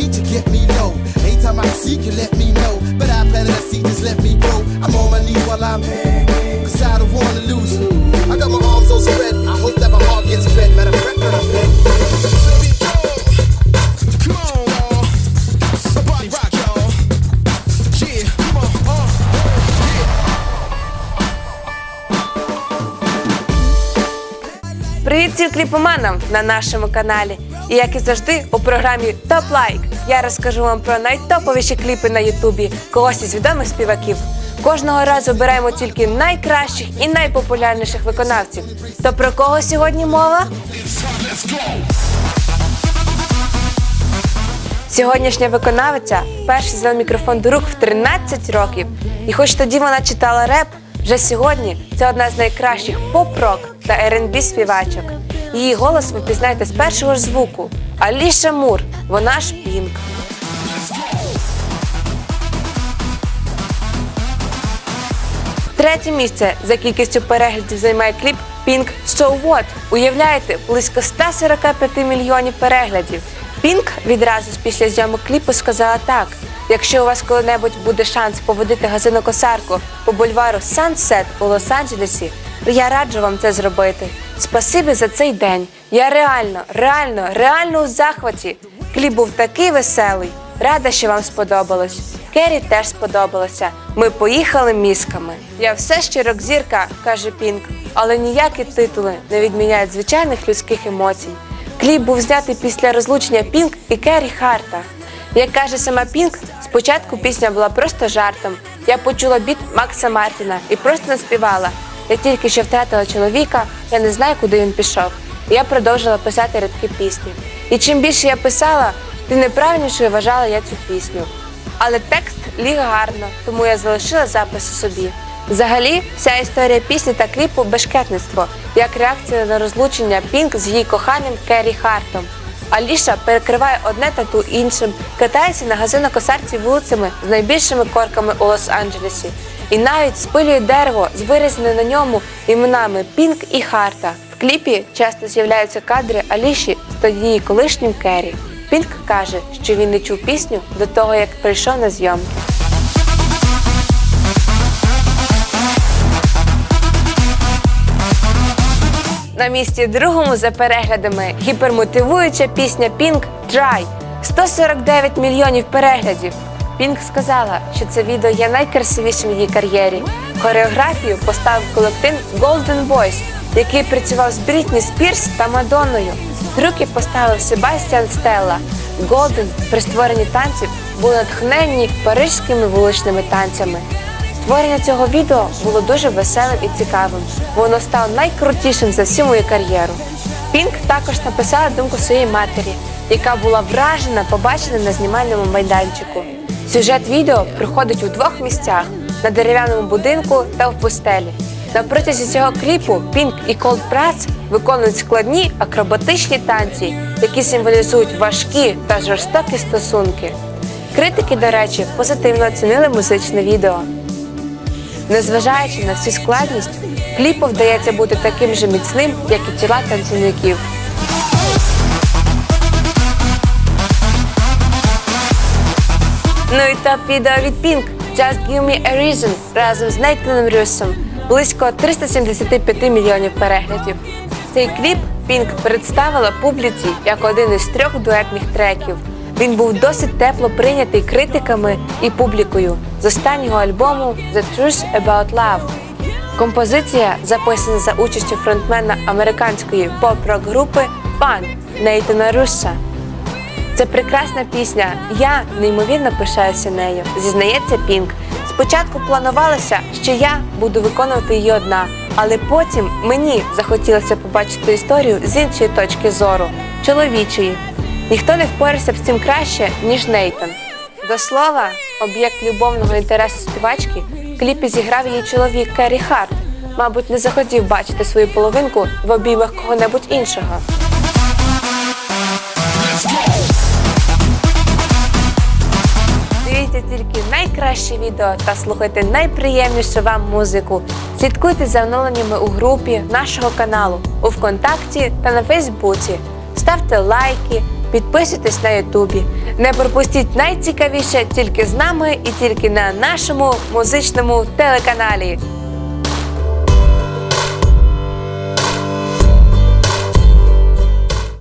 beat, you get me low. Anytime I seek, you let me know. But I planted a seed, just let me go. I'm on my knees while I'm Cause I don't wanna lose. I got my arms so spread. I hope that my heart gets fed. Matter of fact, matter of fact. Come on, y'all. Somebody rock, y'all. Yeah, come on, uh, Привіт всім кліпоманам на нашому каналі. І як і завжди, у програмі Топ Лайк я розкажу вам про найтоповіші кліпи на Ютубі когось із відомих співаків. Кожного разу обираємо тільки найкращих і найпопулярніших виконавців. То про кого сьогодні мова? Сьогоднішня виконавиця перший взяла мікрофон до рук в 13 років. І хоч тоді вона читала реп, вже сьогодні це одна з найкращих поп-рок та R&B співачок. Її голос ви пізнаєте з першого ж звуку. Аліша Мур, вона ж Пінк. Третє місце за кількістю переглядів займає кліп Pink So What. Уявляєте, близько 145 мільйонів переглядів. Пінк відразу після зйомок кліпу сказала так: якщо у вас коли-небудь буде шанс поводити газинокосарку по бульвару Sunset у Лос-Анджелесі, я раджу вам це зробити. Спасибі за цей день. Я реально, реально, реально у захваті. Кліп був такий веселий. Рада, що вам сподобалось. Керрі теж сподобалося. Ми поїхали мізками. Я все ще рок-зірка, каже Пінк, але ніякі титули не відміняють звичайних людських емоцій. Кліп був знятий після розлучення Пінк і Керрі Харта. Як каже сама Пінк, спочатку пісня була просто жартом. Я почула біт Макса Мартіна і просто наспівала. Я тільки що втратила чоловіка, я не знаю, куди він пішов. Я продовжила писати рядки пісні. І чим більше я писала, тим неправильнішою вважала я цю пісню. Але текст ліг гарно, тому я залишила запис собі. Взагалі, вся історія пісні та кліпу бешкетництво, як реакція на розлучення Пінк з її коханим Керрі Хартом. Аліша перекриває одне тату іншим, катається на газонокосарці вулицями з найбільшими корками у Лос-Анджелесі. І навіть спилює дерево з вирізаними на ньому іменами Пінк і Харта. В кліпі часто з'являються кадри Аліші з тоді колишнім Керрі. Пінк каже, що він не чув пісню до того, як прийшов на зйомки. На місці другому за переглядами гіпермотивуюча пісня Pink Dry. 149 мільйонів переглядів. Пінк сказала, що це відео є найкрасивішим в її кар'єрі. Хореографію поставив колектив Golden Boys, який працював з Брітні Спірс та Мадонною. Трюки поставив Себастьян Стелла. Голден при створенні танців були натхненні парижськими вуличними танцями. Створення цього відео було дуже веселим і цікавим. Воно стало найкрутішим за всю мою кар'єру. Пінк також написала думку своєї матері, яка була вражена побаченим на знімальному майданчику. Сюжет відео проходить у двох місцях на дерев'яному будинку та в пустелі. На протязі цього кліпу Пінк і Cold Press виконують складні акробатичні танці, які символізують важкі та жорстокі стосунки. Критики, до речі, позитивно оцінили музичне відео. Незважаючи на всю складність, кліпу вдається бути таким же міцним, як і тіла танцівників. Ну і топ відео від Pink Just Give Me a Reason разом з Нейтаном Рюсом близько 375 мільйонів переглядів. Цей кліп Pink представила публіці як один із трьох дуетних треків. Він був досить тепло прийнятий критиками і публікою з останнього альбому The Truth About Love. Композиція записана за участю фронтмена американської поп-рок групи Fun Нейтана Руса. Це прекрасна пісня. Я неймовірно пишаюся нею. Зізнається Пінк. Спочатку планувалося, що я буду виконувати її одна, але потім мені захотілося побачити історію з іншої точки зору чоловічої. Ніхто не впорався б з цим краще, ніж Нейтан. До слова, об'єкт любовного інтересу співачки в кліпі зіграв її чоловік Керрі Харт. Мабуть, не захотів бачити свою половинку в обіймах кого-небудь іншого. Найкращі відео та слухайте найприємнішу вам музику. Слідкуйте за оновленнями у групі нашого каналу у ВКонтакті та на Фейсбуці. Ставте лайки, підписуйтесь на Ютубі. Не пропустіть найцікавіше тільки з нами і тільки на нашому музичному телеканалі.